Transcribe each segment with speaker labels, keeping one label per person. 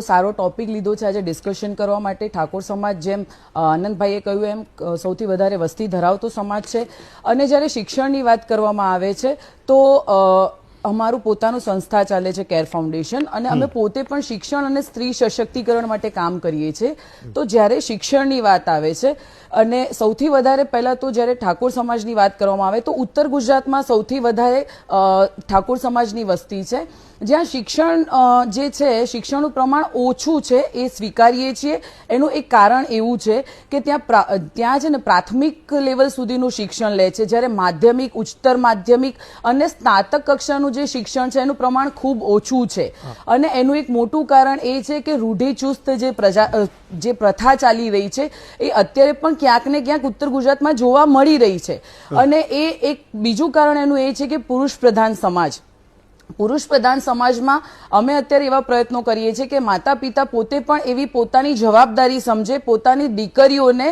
Speaker 1: સારો ટોપિક લીધો છે આજે ડિસ્કશન કરવા માટે. ઠાકોર સમાજ જેમ આનંદભાઈએ કહ્યું એમ સૌથી વધારે વસ્તી ધરાવતો સમાજ છે. અને જ્યારે શિક્ષણની વાત કરવામાં આવે છે, તો અમારું પોતાનું સંસ્થા ચાલે છે કેર ફાઉન્ડેશન અને અમે પોતે પણ શિક્ષણ અને સ્ત્રી સશક્તિકરણ માટે કામ કરીએ છીએ. તો જ્યારે શિક્ષણની વાત આવે છે અને સૌથી વધારે પહેલાં તો જ્યારે ઠાકોર સમાજની વાત કરવામાં આવે તો ઉત્તર ગુજરાતમાં સૌથી વધારે ઠાકોર સમાજની વસ્તી છે. જ્યાં શિક્ષણ જે છે શિક્ષણનું પ્રમાણ ઓછું છે એ સ્વીકારીએ છીએ. એનું એક કારણ એવું છે કે ત્યાં ત્યાં છે ને પ્રાથમિક લેવલ સુધીનું શિક્ષણ લે છે. જ્યારે માધ્યમિક ઉચ્ચતર માધ્યમિક અને સ્નાતક કક્ષાનું જે શિક્ષણ છે એનું પ્રમાણ ખૂબ ઓછું છે. અને એનું એક મોટું કારણ એ છે કે રૂઢિચુસ્ત જે પ્રજા જે પ્રથા ચાલી રહી છે એ અત્યારે પણ ક્યાંક ને ક્યાંક ઉત્તર ગુજરાતમાં જોવા મળી રહી છે. અને એ એક બીજું કારણ એનું એ છે કે પુરુષ પ્રધાન સમાજ. પુરુષ પ્રધાન સમાજમાં અમે અત્યારે એવા પ્રયત્નો કરીએ છીએ કે માતા પિતા પોતે પણ એવી પોતાની જવાબદારી સમજે પોતાની દીકરીઓને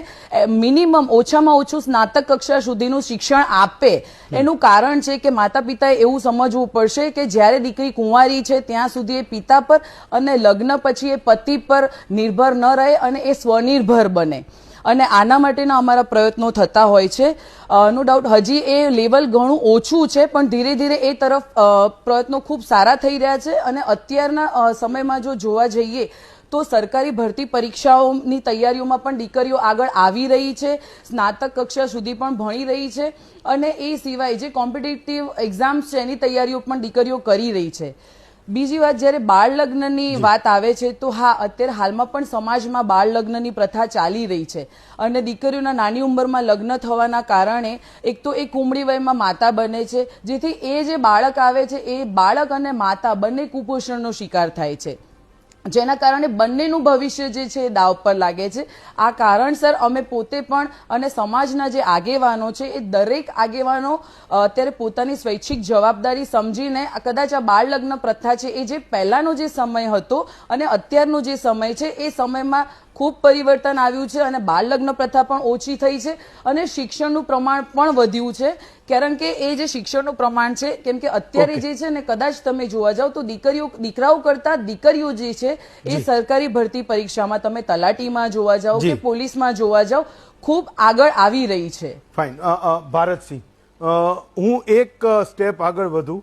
Speaker 1: મિનિમમ ઓછામાં ઓછું સ્નાતક કક્ષા સુધીનું શિક્ષણ આપે. એનું કારણ છે કે માતા પિતાએ એવું સમજવું પડશે કે જ્યારે દીકરી કુંવારી છે ત્યાં સુધી એ પિતા પર અને લગ્ન પછી એ પતિ પર નિર્ભર ન રહે અને એ સ્વનિર્ભર બને. અને આના માટેના અમારા પ્રયત્નો થતા હોય છે. નો ડાઉટ હજી એ લેવલ ઘણું ઓછું છે, પણ ધીરે ધીરે એ તરફ પ્રયત્નો ખૂબ સારા થઈ રહ્યા છે અને અત્યારના સમયમાં જો જોવા જઈએ તો સરકારી ભરતી પરીક્ષાઓની તૈયારીઓમાં પણ દીકરીઓ આગળ આવી રહી છે, સ્નાતક કક્ષા સુધી પણ ભણી રહી છે અને એ સિવાય જે કોમ્પિટિટિવ એક્ઝામ્સ છે એની તૈયારીઓ પણ દીકરીઓ કરી રહી છે. બીજી વાત જ્યારે બાળ લગ્નની વાત આવે છે તો હા અત્યારે હાલમાં પણ સમાજમાં બાળ લગ્નની પ્રથા ચાલી રહી છે. અને દીકરીઓના નાની ઉંમરમાં લગ્ન થવાના કારણે એક તો એ કુમળી વયમાં માતા બને છે જેથી એ જે બાળક આવે છે એ બાળક અને માતા બંને કુપોષણનો શિકાર થાય છે. જેના કારણે બંનેનું ભવિષ્ય જે છે દાવ પર લાગે છે. આ કારણસર અમે પોતે પણ અને સમાજના જે આગેવાનો છે, એ દરેક આગેવાનો અત્યારે પોતાની સ્વૈચ્છિક જવાબદારી સમજીને કદાચ આ બાળ લગ્ન પ્રથા છે એ જે પહેલાનો જે સમય હતો અને અત્યારનો જે સમય છે, એ સમયમાં ખૂબ પરિવર્તન આવ્યું છે અને બાળ લગ્ન પ્રથા પણ ઓછી થઈ છે અને શિક્ષણનું પ્રમાણ પણ વધ્યું છે. કારણ કે એ જે શિક્ષણનું પ્રમાણ છે કેમ કે અત્યારે જે છે ને કદાચ તમે જોવા જાવ તો દીકરીઓ દીકરાઓ કરતા દીકરીઓ જે છે એ સરકારી ભરતી પરીક્ષામાં તમે તલાટીમાં જોવા
Speaker 2: જાઓ
Speaker 1: કે પોલીસમાં જોવા જાઓ ખૂબ આગળ આવી રહી છે.
Speaker 2: ફાઇન ભારતસિંહ હું એક સ્ટેપ આગળ વધું.